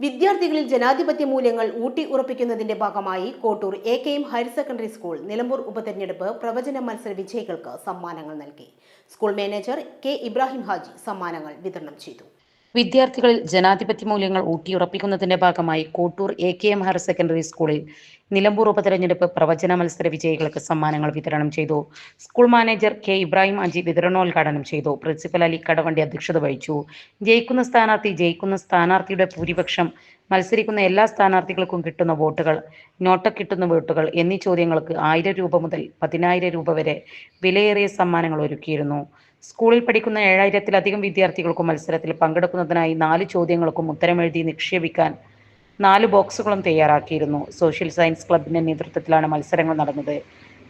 വിദ്യാർത്ഥികളിൽ ജനാധിപത്യ മൂല്യങ്ങൾ ഊട്ടി ഉറപ്പിക്കുന്നതിന്റെ ഭാഗമായി Kottur A K M higher secondary school Nilambur ഉപതെരഞ്ഞെടുപ്പ് പ്രവചന മത്സര വിജയികൾക്ക് സമ്മാനങ്ങൾ നൽകി. School manager K Ibrahim Haji സമ്മാനങ്ങൾ വിതരണം ചെയ്തു. വിദ്യാർത്ഥികളിൽ ജനാധിപത്യ മൂല്യങ്ങൾ ഊട്ടിയുറപ്പിക്കുന്നതിന്റെ ഭാഗമായി Kottur A K M higher secondary സ്കൂളിൽ നിലമ്പൂർ ഉപതെരഞ്ഞെടുപ്പ് പ്രവചന മത്സര വിജയികൾക്ക് സമ്മാനങ്ങൾ വിതരണം ചെയ്തു. School manager K Ibrahim Haji വിതരണോദ്ഘാടനം ചെയ്തു. പ്രിൻസിപ്പൽ അലി കടവണ്ടി അധ്യക്ഷത വഹിച്ചു. ജയിക്കുന്ന സ്ഥാനാർത്ഥി ജയിക്കുന്ന സ്ഥാനാർത്ഥിയുടെ ഭൂരിപക്ഷം മത്സരിക്കുന്ന എല്ലാ സ്ഥാനാർത്ഥികൾക്കും കിട്ടുന്ന വോട്ടുകൾ നോട്ട കിട്ടുന്ന വോട്ടുകൾ എന്നീ ചോദ്യങ്ങൾക്ക് ആയിരം രൂപ മുതൽ പതിനായിരം രൂപ വരെ വിലയേറിയ സമ്മാനങ്ങൾ ഒരുക്കിയിരുന്നു. സ്കൂളിൽ പഠിക്കുന്ന ഏഴായിരത്തിലധികം വിദ്യാർത്ഥികൾക്കും മത്സരത്തിൽ പങ്കെടുക്കുന്നതിനായി നാല് ചോദ്യങ്ങൾക്കും ഉത്തരമെഴുതി നിക്ഷേപിക്കാൻ നാല് ബോക്സുകളും തയ്യാറാക്കിയിരുന്നു. സോഷ്യൽ സയൻസ് ക്ലബിന്റെ നേതൃത്വത്തിലാണ് മത്സരങ്ങൾ നടന്നത്.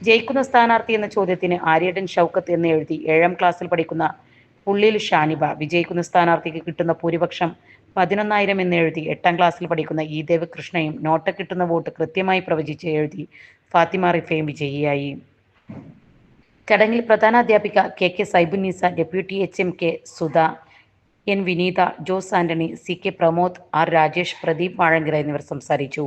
ജയിക്കുന്ന സ്ഥാനാർത്ഥി എന്ന ചോദ്യത്തിന് ആര്യടൻ ഷൗക്കത്ത് എന്ന് എഴുതി ഏഴാം ക്ലാസ്സിൽ പഠിക്കുന്ന പുള്ളിയിൽ ഷാനിബ വിജയിക്കുന്ന സ്ഥാനാർത്ഥിക്ക് കിട്ടുന്ന ഭൂരിപക്ഷം പതിനൊന്നായിരം എന്ന് എഴുതി എട്ടാം ക്ലാസ്സിൽ പഠിക്കുന്ന ഈ ദേവകൃഷ്ണയും നോട്ട കിട്ടുന്ന വോട്ട് കൃത്യമായി പ്രവചിച്ച് എഴുതി ഫാത്തിമ റിഫയും വിജയിയായി. ചടങ്ങിൽ പ്രധാനാധ്യാപിക K K Saibunnisa deputy H M K Sudha N Vineetha Jose Antony C K Pramod R Rajesh Pradeep Vazhankara എന്നിവർ സംസാരിച്ചു.